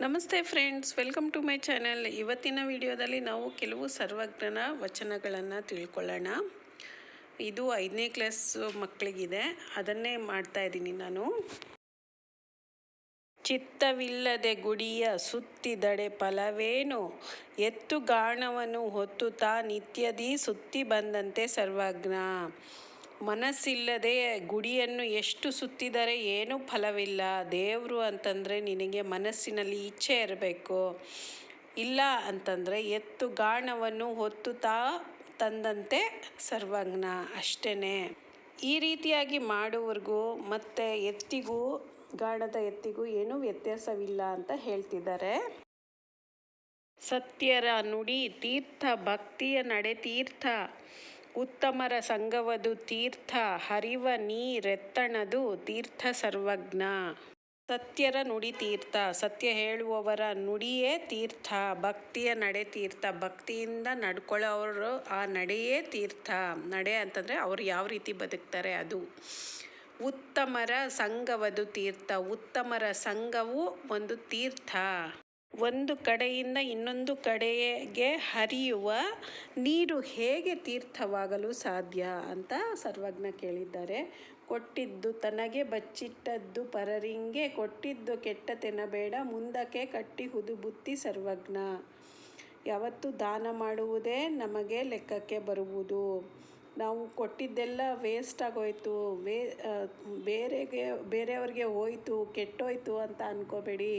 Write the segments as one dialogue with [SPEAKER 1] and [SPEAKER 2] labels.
[SPEAKER 1] ನಮಸ್ತೆ friends, welcome to my channel. ಇವತ್ತಿನ ವಿಡಿಯೋದಲ್ಲಿ ನಾವು ಕೆಲವು ಸರ್ವಜ್ಞನ ವಚನಗಳನ್ನು ತಿಳ್ಕೊಳ್ಳೋಣ. ಇದು ಐದನೇ ಕ್ಲಾಸ್ ಮಕ್ಕಳಿಗಿದೆ ಅದನ್ನೇ ಮಾಡ್ತಾ ಇದ್ದೀನಿ ನಾನು. ಚಿತ್ತವಿಲ್ಲದೆ ಗುಡಿಯ ಸುತ್ತಿದಡೆ ಫಲವೇನು? ಎತ್ತು ಗಾಣವನ್ನು ತಾ ನಿತ್ಯದಿ ಸುತ್ತಿ ಬಂದಂತೆ ಸರ್ವಜ್ಞ. ಮನಸ್ಸಿಲ್ಲದೆ ಗುಡಿಯನ್ನು ಎಷ್ಟು ಸುತ್ತಿದರೆ ಏನೂ ಫಲವಿಲ್ಲ. ದೇವರು ಅಂತಂದರೆ ನಿನಗೆ ಮನಸ್ಸಿನಲ್ಲಿ ಇಚ್ಛೆ ಇರಬೇಕು. ಇಲ್ಲ ಅಂತಂದರೆ ಎತ್ತು ಗಾಣವನ್ನು ಹೊತ್ತುತ್ತಾ ತಂದಂತೆ ಸರ್ವಜ್ಞ ಅಷ್ಟೇ ಈ ರೀತಿಯಾಗಿ ಮಾಡುವವರೆಗೂ ಮತ್ತು ಎತ್ತಿಗೂ, ಗಾಣದ ಎತ್ತಿಗೂ ಏನೂ ವ್ಯತ್ಯಾಸವಿಲ್ಲ ಅಂತ ಹೇಳ್ತಿದ್ದಾರೆ. ಸತ್ಯರ ನುಡಿ ತೀರ್ಥ ಭಕ್ತಿಯ ನಡೆ ತೀರ್ಥ. ಉತ್ತಮರ ಸಂಗವದು ತೀರ್ಥ, ಹರಿವ ನೀರೆತ್ತಣದು ತೀರ್ಥ ಸರ್ವಜ್ಞ. ಸತ್ಯರ ನುಡಿ ತೀರ್ಥ, ಸತ್ಯ ಹೇಳುವವರ ನುಡಿಯೇ ತೀರ್ಥ, ಭಕ್ತಿಯ ನಡೆ ತೀರ್ಥ, ಭಕ್ತಿಯಿಂದ ನಡ್ಕೊಳ್ಳೋರು ಆ ನಡೆಯೇ ತೀರ್ಥ. ನಡೆ ಅಂತಂದರೆ ಅವ್ರು ಯಾವ ರೀತಿ ಬದುಕ್ತಾರೆ ಅದು. ಉತ್ತಮರ ಸಂಘವದು ತೀರ್ಥ, ಉತ್ತಮರ ಸಂಘವು ಒಂದು ತೀರ್ಥ. ಒಂದು ಕಡೆಯಿಂದ ಇನ್ನೊಂದು ಕಡೆಗೆ ಹರಿಯುವ ನೀರು ಹೇಗೆ ತೀರ್ಥವಾಗಲು ಸಾಧ್ಯ ಅಂತ ಸರ್ವಜ್ಞ ಕೇಳಿದ್ದಾರೆ. ಕೊಟ್ಟಿದ್ದು ತನಗೆ ಬಚ್ಚಿಟ್ಟದ್ದು ಪರರಿಂಗೆ, ಕೊಟ್ಟಿದ್ದು ಕೆಟ್ಟ ತೆನಬೇಡ ಮುಂದಕ್ಕೆ ಕಟ್ಟಿ ಹುದುಬುತ್ತಿ ಸರ್ವಜ್ಞ. ಯಾವತ್ತು ದಾನ ಮಾಡುವುದೇ ನಮಗೆ ಲೆಕ್ಕಕ್ಕೆ ಬರುವುದು. ನಾವು ಕೊಟ್ಟಿದ್ದೆಲ್ಲ ವೇಸ್ಟ್ ಆಗೋಯ್ತು. ವೇ ಬೇರೆಗೆ, ಬೇರೆಯವ್ರಿಗೆ ಹೋಯ್ತು, ಕೆಟ್ಟೋಯ್ತು ಅಂತ ಅಂದ್ಕೋಬೇಡಿ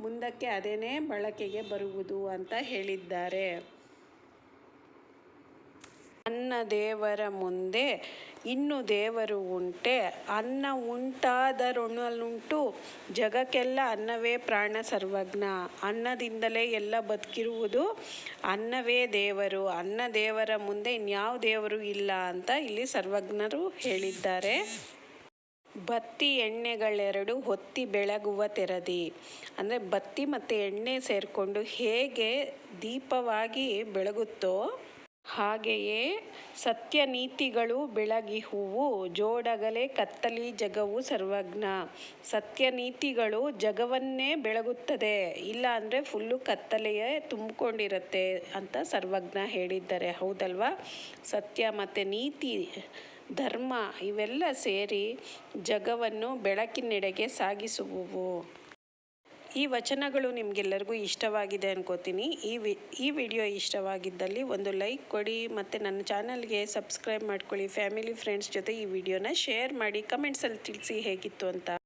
[SPEAKER 1] ಮುಂದಕ್ಕೆ ಅದೇನೇ ಬಳಕೆಗೆ ಬರುವುದು ಅಂತ ಹೇಳಿದ್ದಾರೆ. ಅನ್ನ ದೇವರ ಮುಂದೆ ಇನ್ನು ದೇವರು ಉಂಟೆ. ಅನ್ನ ಉಂಟಾದರೊಣಲುಂಟು ಜಗಕ್ಕೆಲ್ಲ ಅನ್ನವೇ ಪ್ರಾಣ ಸರ್ವಜ್ಞ. ಅನ್ನದಿಂದಲೇ ಎಲ್ಲ ಬದುಕಿರುವುದು ಅನ್ನವೇ ದೇವರು. ಅನ್ನ ದೇವರ ಮುಂದೆ ಇನ್ಯಾವ ದೇವರು ಇಲ್ಲ ಅಂತ ಇಲ್ಲಿ ಸರ್ವಜ್ಞರು ಹೇಳಿದ್ದಾರೆ. ಬತ್ತಿ ಎಣ್ಣೆಗಳೆರಡು ಹೊತ್ತಿ ಬೆಳಗುವ ತೆರದಿ. ಅಂದರೆ ಬತ್ತಿ ಮತ್ತು ಎಣ್ಣೆ ಸೇರಿಕೊಂಡು ಹೇಗೆ ದೀಪವಾಗಿ ಬೆಳಗುತ್ತೋ ಹಾಗೆಯೇ ಸತ್ಯ ನೀತಿಗಳು ಬೆಳಗಿಹುವು, ಜೋಡಗಲೆ ಕತ್ತಲಿ ಜಗವು ಸರ್ವಜ್ಞ. ಸತ್ಯ ನೀತಿಗಳು ಜಗವನ್ನೇ ಬೆಳಗುತ್ತದೆ, ಇಲ್ಲ ಅಂದರೆ ಫುಲ್ಲು ಕತ್ತಲೆಯೇ ತುಂಬಿಕೊಂಡಿರುತ್ತೆ ಅಂತ ಸರ್ವಜ್ಞ ಹೇಳಿದ್ದಾರೆ. ಹೌದಲ್ವಾ? ಸತ್ಯ ಮತ್ತು ನೀತಿ, ಧರ್ಮ ಇವೆಲ್ಲ ಸೇರಿ ಜಗವನ್ನು ಬೆಳಕಿನೆಡೆಗೆ ಸಾಗಿಸುವುವು. ಈ ವಚನಗಳು ನಿಮಗೆಲ್ಲರಿಗೂ ಇಷ್ಟವಾಗಿದೆ ಅನ್ಕೋತೀನಿ. ಈ ವಿ, ಈ ವಿಡಿಯೋ ಇಷ್ಟವಾಗಿದ್ದಲ್ಲಿ ಒಂದು ಲೈಕ್ ಕೊಡಿ, ಮತ್ತು ನನ್ನ ಚಾನಲ್ಗೆ ಸಬ್ಸ್ಕ್ರೈಬ್ ಮಾಡ್ಕೊಳ್ಳಿ. ಫ್ಯಾಮಿಲಿ, ಫ್ರೆಂಡ್ಸ್ ಜೊತೆ ಈ ವಿಡಿಯೋನ ಶೇರ್ ಮಾಡಿ, ಕಮೆಂಟ್ಸಲ್ಲಿ ತಿಳಿಸಿ ಹೇಗಿತ್ತು ಅಂತ.